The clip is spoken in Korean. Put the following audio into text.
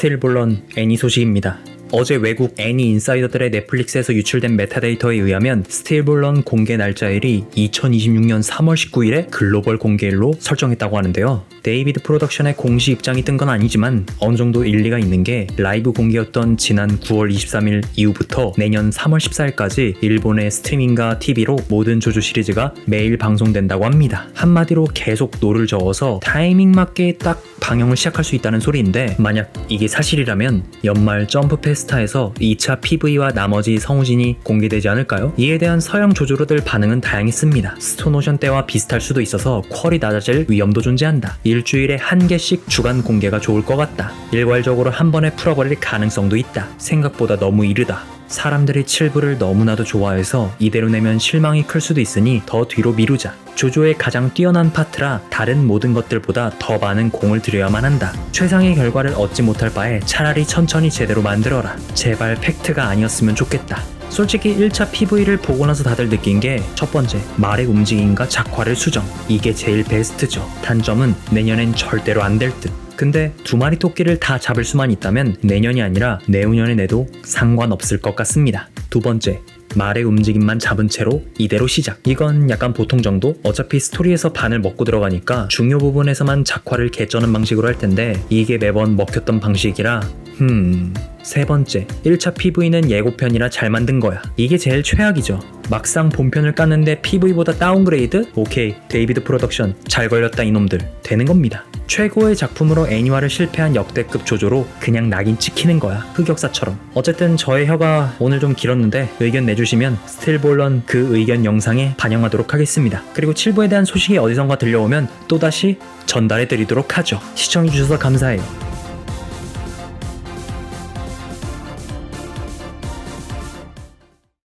스틸볼런 애니 소식입니다. 어제 외국 애니 인사이더들의 넷플릭스에서 유출된 메타데이터에 의하면 스틸볼런 공개 날짜일이 2026년 3월 19일에 글로벌 공개일로 설정했다고 하는데요. 데이비드 프로덕션의 공식 입장이 뜬 건 아니지만 어느 정도 일리가 있는 게 라이브 공개였던 지난 9월 23일 이후부터 내년 3월 14일까지 일본의 스트리밍과 TV로 모든 조조 시리즈가 매일 방송된다고 합니다. 한마디로 계속 노를 저어서 타이밍 맞게 딱 방영을 시작할 수 있다는 소리인데 만약 이게 사실이라면 연말 점프 페스타에서 2차 PV와 나머지 성우진이 공개되지 않을까요? 이에 대한 서양 조조로들 반응은 다양했습니다. 스톤오션 때와 비슷할 수도 있어서 퀄이 낮아질 위험도 존재한다. 일주일에 한 개씩 주간 공개가 좋을 것 같다. 일괄적으로 한 번에 풀어버릴 가능성도 있다. 생각보다 너무 이르다. 사람들이 칠부를 너무나도 좋아해서 이대로 내면 실망이 클 수도 있으니 더 뒤로 미루자. 조조의 가장 뛰어난 파트라 다른 모든 것들보다 더 많은 공을 들여야만 한다. 최상의 결과를 얻지 못할 바에 차라리 천천히 제대로 만들어라. 제발 팩트가 아니었으면 좋겠다. 솔직히 1차 PV를 보고 나서 다들 느낀 게 첫 번째, 말의 움직임과 작화를 수정. 이게 제일 베스트죠. 단점은 내년엔 절대로 안 될 듯. 근데 두 마리 토끼를 다 잡을 수만 있다면 내년이 아니라 내후년에 내도 상관없을 것 같습니다. 두 번째, 말의 움직임만 잡은 채로 이대로 시작. 이건 약간 보통 정도? 어차피 스토리에서 반을 먹고 들어가니까 중요 부분에서만 작화를 개쩌는 방식으로 할 텐데 이게 매번 먹혔던 방식이라 흠... 세 번째, 1차 PV는 예고편이라 잘 만든 거야. 이게 제일 최악이죠. 막상 본편을 깠는데 PV보다 다운그레이드? 오케이, 데이비드 프로덕션 잘 걸렸다 이놈들. 되는 겁니다. 최고의 작품으로 애니화를 실패한 역대급 조조로 그냥 낙인 찍히는 거야. 흑역사처럼. 어쨌든 저의 혀가 오늘 좀 길었는데 의견 내주시면 스틸볼런 그 의견 영상에 반영하도록 하겠습니다. 그리고 7부에 대한 소식이 어디선가 들려오면 또다시 전달해 드리도록 하죠. 시청해주셔서 감사해요.